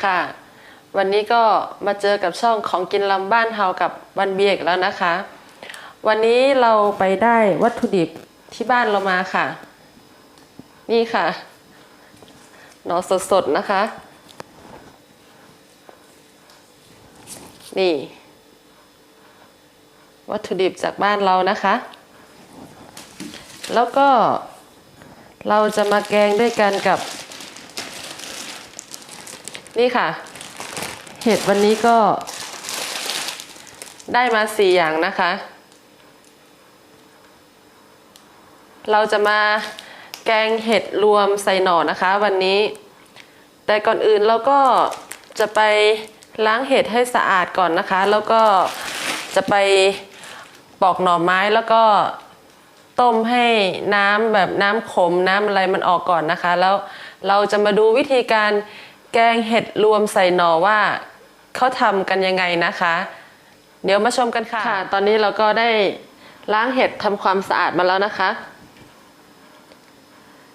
วัสดีค่ะ วันนี้ก็มาเจอกับช่องของกินลำบ้านเฮากับวันเบียกแล้วนะคะ วันนี้เราไปได้วัตถุดิบที่บ้านเรามาค่ะ นี่ค่ะหนอสดๆนะคะ นี่ วัตถุดิบจากบ้านเรานะคะ แล้วก็เราจะมาแกงด้วยกันกับ นี่ค่ะ เห็ดวันนี้ก็ ได้มาสี่อย่างนะคะ เราจะมาแกงเห็ดรวมใส่หน่อนะคะ วันนี้ แต่ก่อนอื่นเราก็จะไปล้างเห็ดให้สะอาดก่อนนะคะ แล้วก็จะไปปอกหน่อไม้แล้วก็ต้มให้น้ำแบบน้ำขมน้ำอะไรมันออกก่อนนะคะ แล้วเราจะมาดูวิธีการ แกงเห็ดรวมใส่หน่อว่าเขาทำกันยังไงนะคะ เดี๋ยวมาชมกันค่ะค่ะ ตอนนี้เราก็ได้ล้างเห็ดทำความสะอาดมาแล้วนะคะ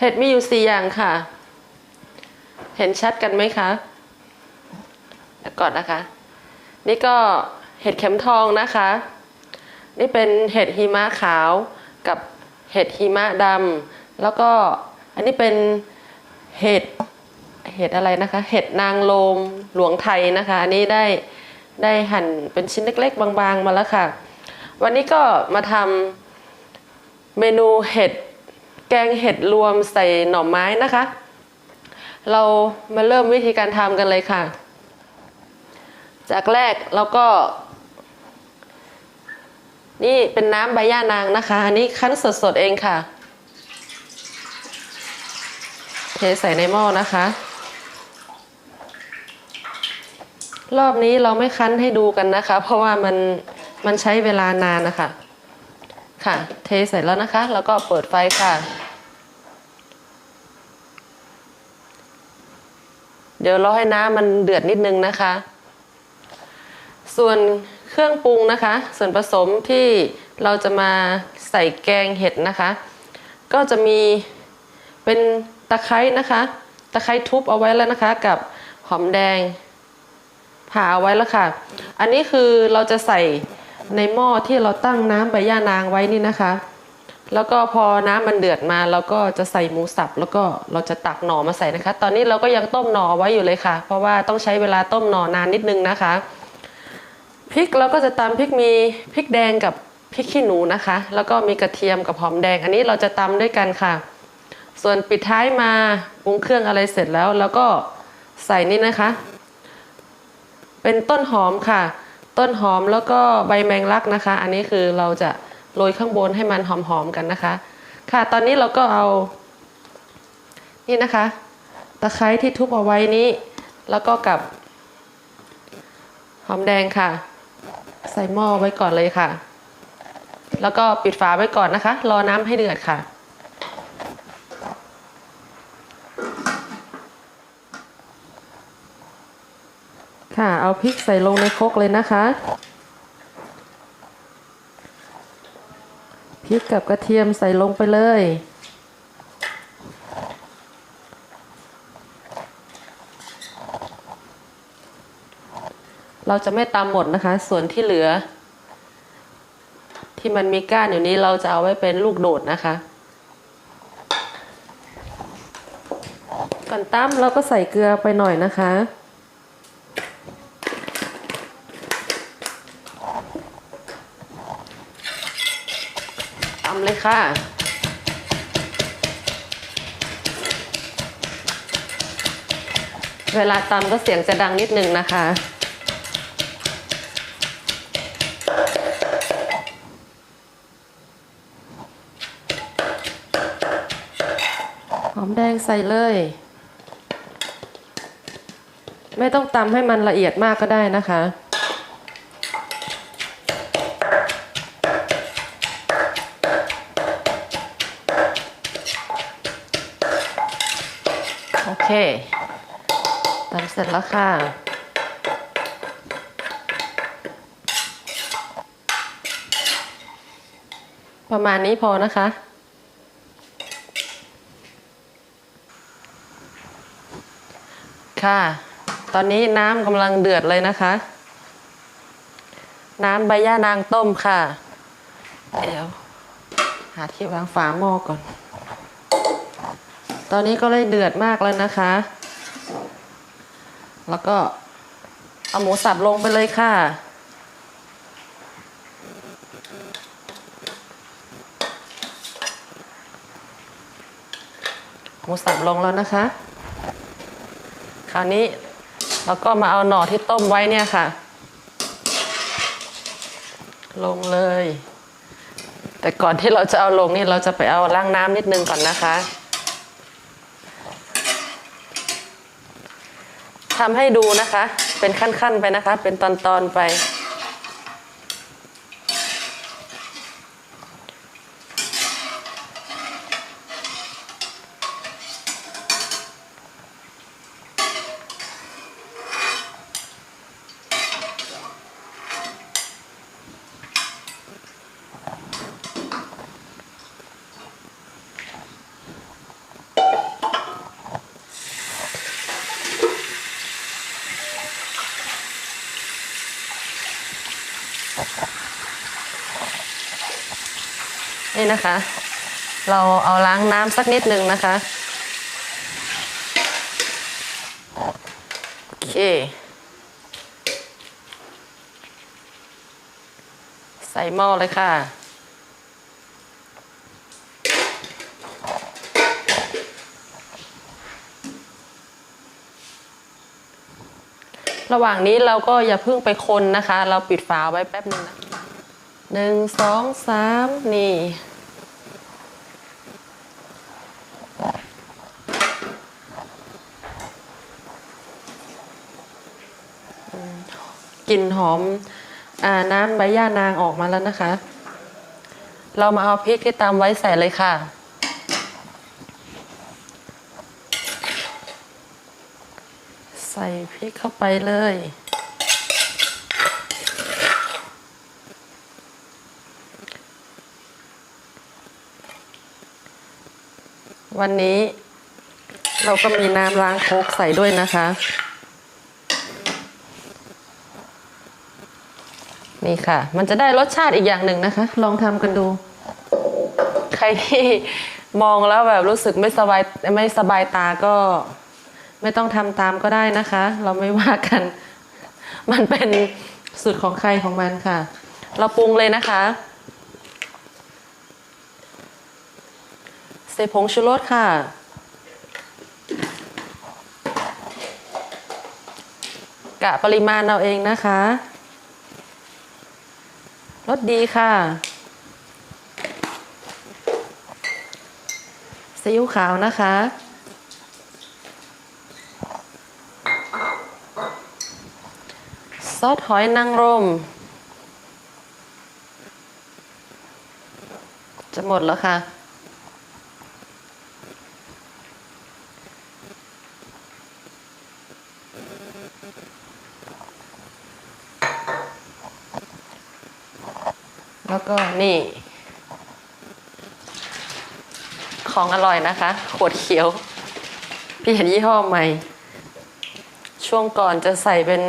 เห็ดมีอยู่สี่อย่างค่ะ เห็นชัดกันไหมคะเดี๋ยวก่อนนะคะ นี่ก็เห็ดเข็มทองนะคะ นี่เป็นเห็ดหิมะขาวกับเห็ดหิมะดำแล้วก็อันนี้เป็นเห็ด เห็ดอะไรนะคะ เห็ดนางลมหลวงไทยนะคะ อันนี้ได้ได้หั่นเป็นชิ้นเล็ก ๆ บางๆมาแล้วค่ะ วันนี้ก็มาทำเมนูเห็ดแกงเห็ดรวมใส่หน่อไม้นะคะ เรามาเริ่มวิธีการทำกันเลยค่ะ จากแรกเราก็ นี่เป็นน้ำใบย่านางนะคะ อันนี้คั้นสดๆเองค่ะ เทใส่ในหม้อนะคะ รอบนี้เราไม่คั้นให้ดูกันนะคะ เพราะว่ามันมันใช้เวลานานนะคะ ค่ะ เทใส่แล้วนะคะ แล้วก็เปิดไฟค่ะ เดี๋ยวรอให้น้ำมันเดือดนิดนึงนะคะ ส่วนเครื่องปรุงนะคะ ส่วนผสมที่เราจะมาใส่แกงเห็ดนะคะ ก็จะมีเป็นตะไคร้นะคะ ตะไคร้ทุบเอาไว้แล้วนะคะ กับหอมแดง ผ่าเอาไว้แล้วค่ะ อันนี้คือเราจะใส่ในหม้อที่เราตั้งน้ำใบย่านางไว้นี่นะคะ แล้วก็พอน้ำมันเดือดมาเราก็จะใส่หมูสับแล้วก็เราจะตักหน่อมาใส่นะคะ ตอนนี้เราก็ยังต้มหน่อไว้อยู่เลยค่ะ เพราะว่าต้องใช้เวลาต้มหน่อนานนิดนึงนะคะพริกเราก็จะตำพริกมีพริกแดงกับพริกขี้หนูนะคะ แล้วก็มีกระเทียมกับหอมแดง อันนี้เราจะตำด้วยกันค่ะ ส่วนปิดท้ายมาปรุงเครื่องอะไรเสร็จแล้ว แล้วก็ใส่นี่นะคะ เป็นต้นหอมค่ะ ต้นหอมแล้วก็ใบแมงลักนะคะ อันนี้คือเราจะโรยข้างบนให้มันหอมๆกันนะคะ ค่ะ ตอนนี้เราก็เอา นี่นะคะ ตะไคร้ที่ทุบเอาไว้นี้ แล้วก็กับ หอมแดงค่ะ ใส่หม้อไว้ก่อนเลยค่ะ แล้วก็ปิดฝาไว้ก่อนนะคะ รอน้ำให้เดือดค่ะ ค่ะ เอาพริกใส่ลงในครกเลยนะคะพริกกับกระเทียมใส่ลงไปเลย เราจะไม่ตำหมดนะคะ ส่วนที่เหลือ ที่มันมีก้านอยู่นี้เราจะเอาไว้เป็นลูกโดดนะคะ ก่อนตั้มเราก็ใส่เกลือไปหน่อยนะคะ ตำเลย ค่ะเวลาตำก็เสียงจะดังนิดนึงนะคะ หอมแดงใส่เลย ไม่ต้องตำให้มันละเอียดมากก็ได้นะคะ โอเค ตำเสร็จแล้วค่ะ ประมาณนี้พอนะคะ ค่ะ ตอนนี้น้ำกำลังเดือดเลยนะคะ น้ำใบย่านางต้มค่ะ เดี๋ยว หาที่วางฝาหม้อก่อน ตอนนี้ก็เลยเดือดมากแล้วนะคะ แล้วก็เอาหมูสับลงไปเลยค่ะ หมูสับลงแล้วนะคะ คราวนี้เราก็มาเอาหน่อที่ต้มไว้เนี่ยค่ะ ลงเลย แต่ก่อนที่เราจะเอาลงนี่เราจะไปเอาล้างน้ำนิดนึงก่อนนะคะ ทำให้ดูนะคะ เป็นขั้นๆไปนะคะ เป็นตอนๆไป นี่นะคะ เราเอาล้างน้ำสักนิดนึงนะคะโอเคใส่หม้อเลยค่ะระหว่างนี้เราก็อย่าเพิ่งไปคนนะคะ เราปิดฝาไว้แป๊บนึงนะ หนึ่งสองสามนี่ กลิ่นหอมอาน้ำใบย่านางออกมาแล้วนะคะ เรามาเอาพริกที่ตามไว้ใส่เลยค่ะใส่พริกเข้าไปเลย วันนี้เราก็มีน้ำล้างโคกใส่ด้วยนะคะ นี่ค่ะ มันจะได้รสชาติอีกอย่างหนึ่งนะคะ ลองทำกันดู ใครที่มองแล้วแบบรู้สึกไม่สบายไม่สบายตาก็ ไม่ต้องทำตามก็ได้นะคะ เราไม่ว่ากัน มันเป็นสูตรของใครของมันค่ะ เราปรุงเลยนะคะ ใส่ผงชูรสค่ะ กะปริมาณเอาเองนะคะรสดีค่ะซีอิ๊วขาวนะคะ ซอสหอยนางรม จะหมดแล้วค่ะ แล้วก็นี่ ของอร่อยนะคะ ขวดเขียวเปลี่ยนยี่ห้อใหม่ ช่วงก่อนจะใส่เป็น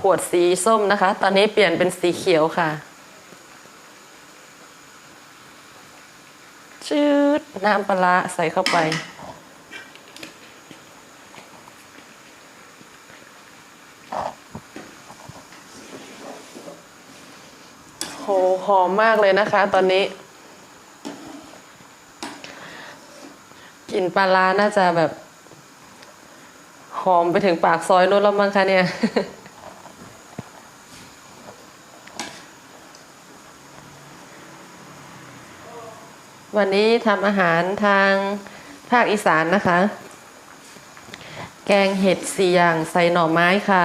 ขวดสีส้มนะคะ ตอนนี้เปลี่ยนเป็นสีเขียวค่ะ ชืดน้ำปลาร้าใส่เข้าไป หหอมมากเลยนะคะ ตอนนี้กลิ่นปลาร้าน่าจะแบบ หอมไปถึงปากซอยนู้นแล้วมั้งคะเนี่ยวันนี้ทำอาหารทางภาคอีสานนะคะ แกงเห็ดสี่อย่างใส่หน่อไม้ค่ะ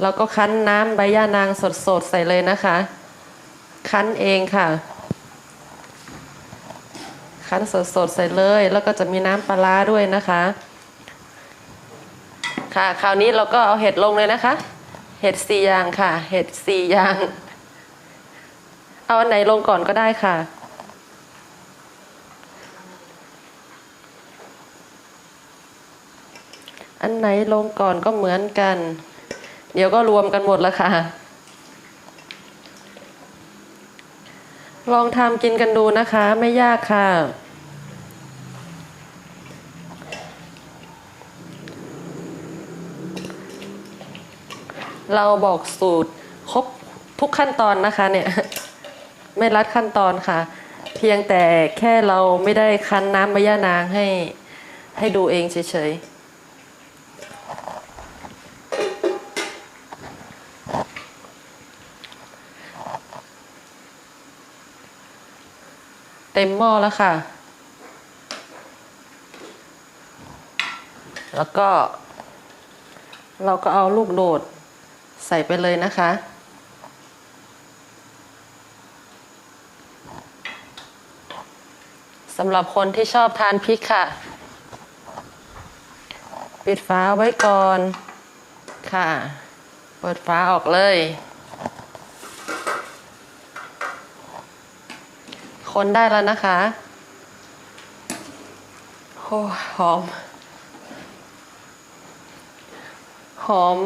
แล้วก็คั้นน้ำใบย่านางสดๆใส่เลยนะคะ คั้นเองค่ะ คั้นสดๆใส่เลย แล้วก็จะมีน้ำปลาด้วยนะคะ ค่ะ คราวนี้เราก็เอาเห็ดลงเลยนะคะ เห็ดสี่อย่างค่ะ เห็ดสี่อย่าง เอาอันไหนลงก่อนก็ได้ค่ะอันไหนลงก่อนก็เหมือนกัน เดี๋ยวก็รวมกันหมดแล้วค่ะ ลองทำกินกันดูนะคะ ไม่ยากค่ะ เราบอกสูตรครบทุกขั้นตอนนะคะเนี่ย ไม่รัดขั้นตอนค่ะ เพียงแต่แค่เราไม่ได้คั้นน้ำมะย่านางให้ให้ดูเองเฉยๆ ต็มหม้อแล้วค่ะ แล้วก็ เราก็เอาลูกโดดใส่ไปเลยนะคะ สำหรับคนที่ชอบทานพริกค่ะ ปิดฝาไว้ก่อนค่ะ เปิดฝาออกเลย คนได้แล้วนะคะโอ้หอม หอม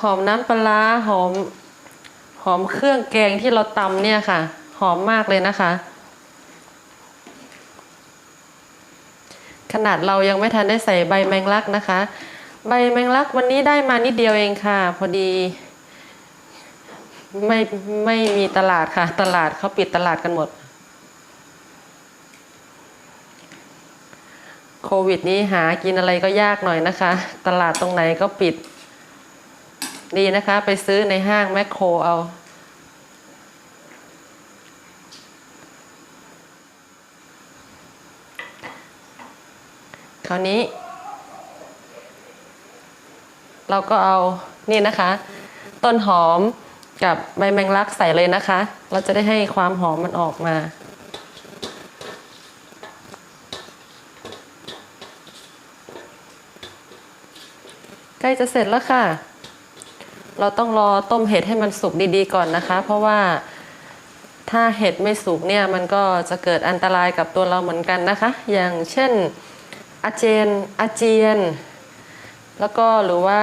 หอมน้ำปลาหอม หอมเครื่องแกงที่เราตำเนี่ยค่ะ หอมมากเลยนะคะ ขนาดเรายังไม่ทันได้ใส่ใบแมงลักนะคะ ใบแมงลักวันนี้ได้มานิดเดียวเองค่ะ พอดีไม่ไม่มีตลาดค่ะ ตลาดเขาปิดตลาดกันหมด โควิดนี้หากินอะไรก็ยากหน่อยนะคะ ตลาดตรงไหนก็ปิด ดีนะคะ ไปซื้อในห้างแมคโครเอาคราวนี้ เราก็เอานี่นะคะ ต้นหอมกับใบแมงลักใส่เลยนะคะ เราจะได้ให้ความหอมมันออกมา ใกล้จะเสร็จแล้วค่ะ เราต้องรอต้มเห็ดให้มันสุกดีๆก่อนนะคะ เพราะว่าถ้าเห็ดไม่สุกเนี่ยมันก็จะเกิดอันตรายกับตัวเราเหมือนกันนะคะ อย่างเช่นอาเจียนอาเจียน แล้วก็หรือว่า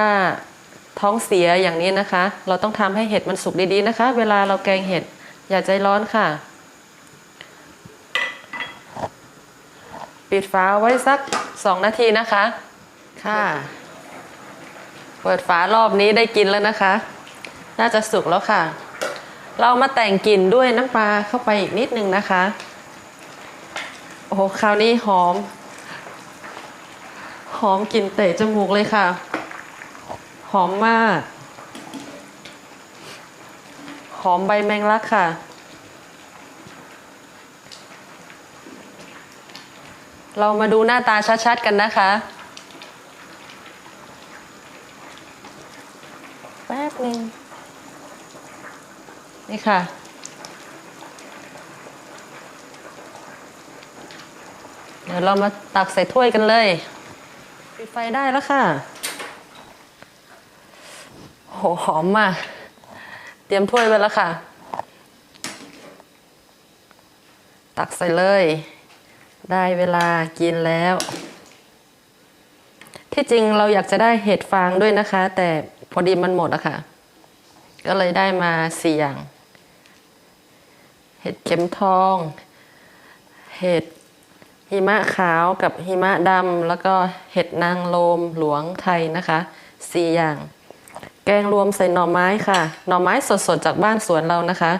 ท้องเสียอย่างนี้นะคะ เราต้องทำให้เห็ดมันสุกดีๆนะคะ เวลาเราแกงเห็ดอย่าใจร้อนค่ะ ปิดฝาไว้สักสองนาทีนะคะ ค่ะ เปิดฝารอบนี้ได้กินแล้วนะคะ น่าจะสุกแล้วค่ะ เรามาแต่งกลิ่นด้วยน้ำปลาเข้าไปอีกนิดนึงนะคะ โอ้โหคราวนี้หอม หอมกลิ่นเตะจมูกเลยค่ะ หอมมาก หอมใบแมงลักค่ะเรามาดูหน้าตาชัดๆกันนะคะ แป๊บห นึ่งนี่ค่ะ เดี๋ยวเรามาตักใส่ถ้วยกันเลยปิดไฟได้แล้วค่ะ โหหอมมาก เตรียมถ้วยไว้แล้วค่ะ ตักใส่เลย ได้เวลากินแล้ว ที่จริงเราอยากจะได้เห็ดฟางด้วยนะคะ แต่ พอดีมันหมดอะค่ะ ก็เลยได้มาสี่อย่าง เห็ดเข็มทอง เห็ดหิมะขาวกับหิมะดำแล้วก็เห็ดนางโลมหลวงไทยนะคะสี่อย่าง แกงรวมใส่หน่อไม้ค่ะ หน่อไม้สดๆจากบ้านสวนเรานะคะ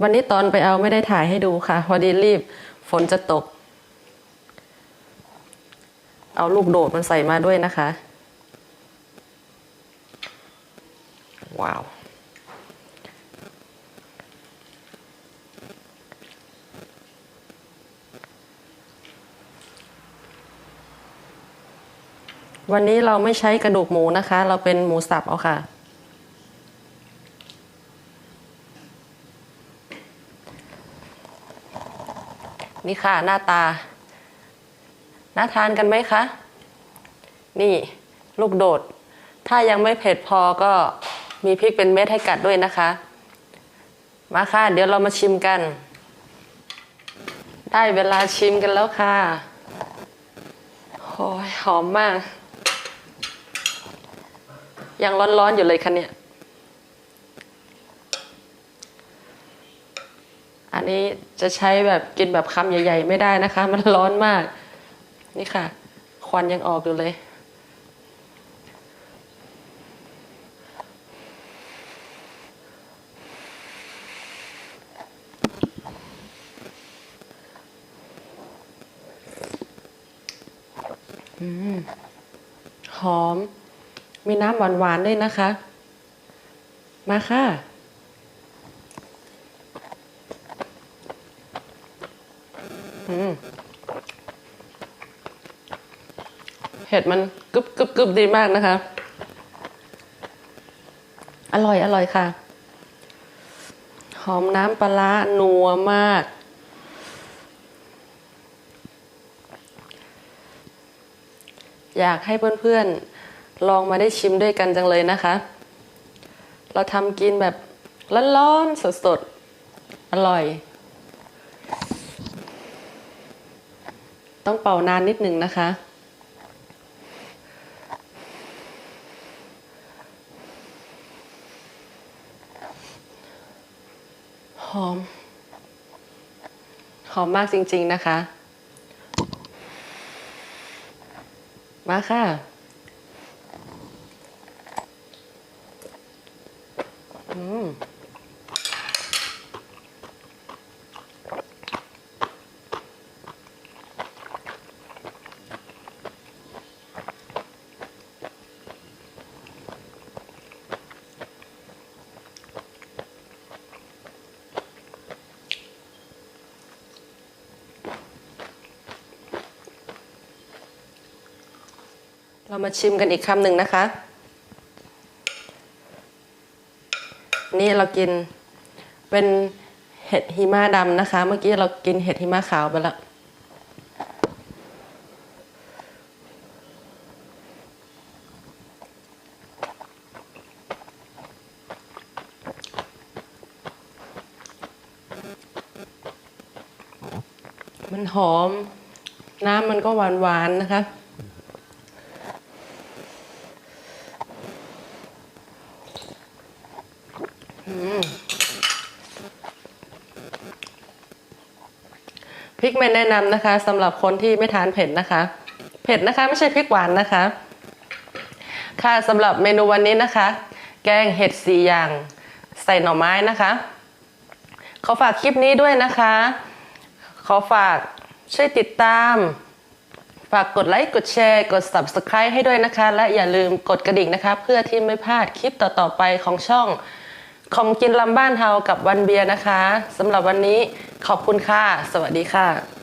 วันนี้ตอนไปเอาไม่ได้ถ่ายให้ดูค่ะ พอดีรีบฝนจะตก เอาลูกโดดมันใส่มาด้วยนะคะ ว้าววันนี้เราไม่ใช้กระดูกหมูนะคะ เราเป็นหมูสับเอาค่ะ นี่ค่ะหน้าตา น่าทานกันไหมคะ นี่ ลูกโดด ถ้ายังไม่เผ็ดพอก็ มีพริกเป็นเม็ดให้กัดด้วยนะคะ มาค่ะ เดี๋ยวเรามาชิมกัน ได้เวลาชิมกันแล้วค่ะโอ้ยหอมมาก ยังร้อนๆอยู่เลยคะเนี่ย อันนี้จะใช้แบบกินแบบคำใหญ่ ๆ ไม่ได้นะคะ มันร้อนมาก นี่ค่ะ ควันยังออกอยู่เลย หอม มีน้ำหวานๆด้วยนะคะ มาค่ะ อืมเห็ดมันกรึบกรึบกรึบดีมากนะคะ อร่อยอร่อยค่ะ หอมน้ำปลาร้านัวมาก อยากให้เพื่อนๆลองมาได้ชิมด้วยกันจังเลยนะคะ เราทำกินแบบร้อนๆสดๆ อร่อย ต้องเป่านานนิดหนึ่งนะคะหอม หอมมากจริง ๆ นะคะ มาค่ะ อืม มาชิมกันอีกคำหนึ่งนะคะ นี่เรากินเป็นเห็ดหิมะดำนะคะ เมื่อกี้เรากินเห็ดหิมะขาวไปแล้วมันหอม น้ำมันก็หวานๆนะคะ พริกไม่แนะนำนะคะสำหรับคนที่ไม่ทานเผ็ดนะคะ เผ็ดนะคะไม่ใช่พริกหวานนะคะ ค่ะสำหรับเมนูวันนี้นะคะ แกงเห็ดสี่อย่าง ใส่หน่อไม้นะคะขอฝากคลิปนี้ด้วยนะคะ ขอฝากช่วยติดตาม ฝากกดไลค์ กดแชร์ กด subscribe ให้ด้วยนะคะ และอย่าลืมกดกระดิ่งนะคะ เพื่อที่ไม่พลาดคลิปต่อๆไปของช่อง ของกินลำบ้านเฮากับวันเบียร์นะคะสำหรับวันนี้ขอบคุณค่ะ สวัสดีค่ะ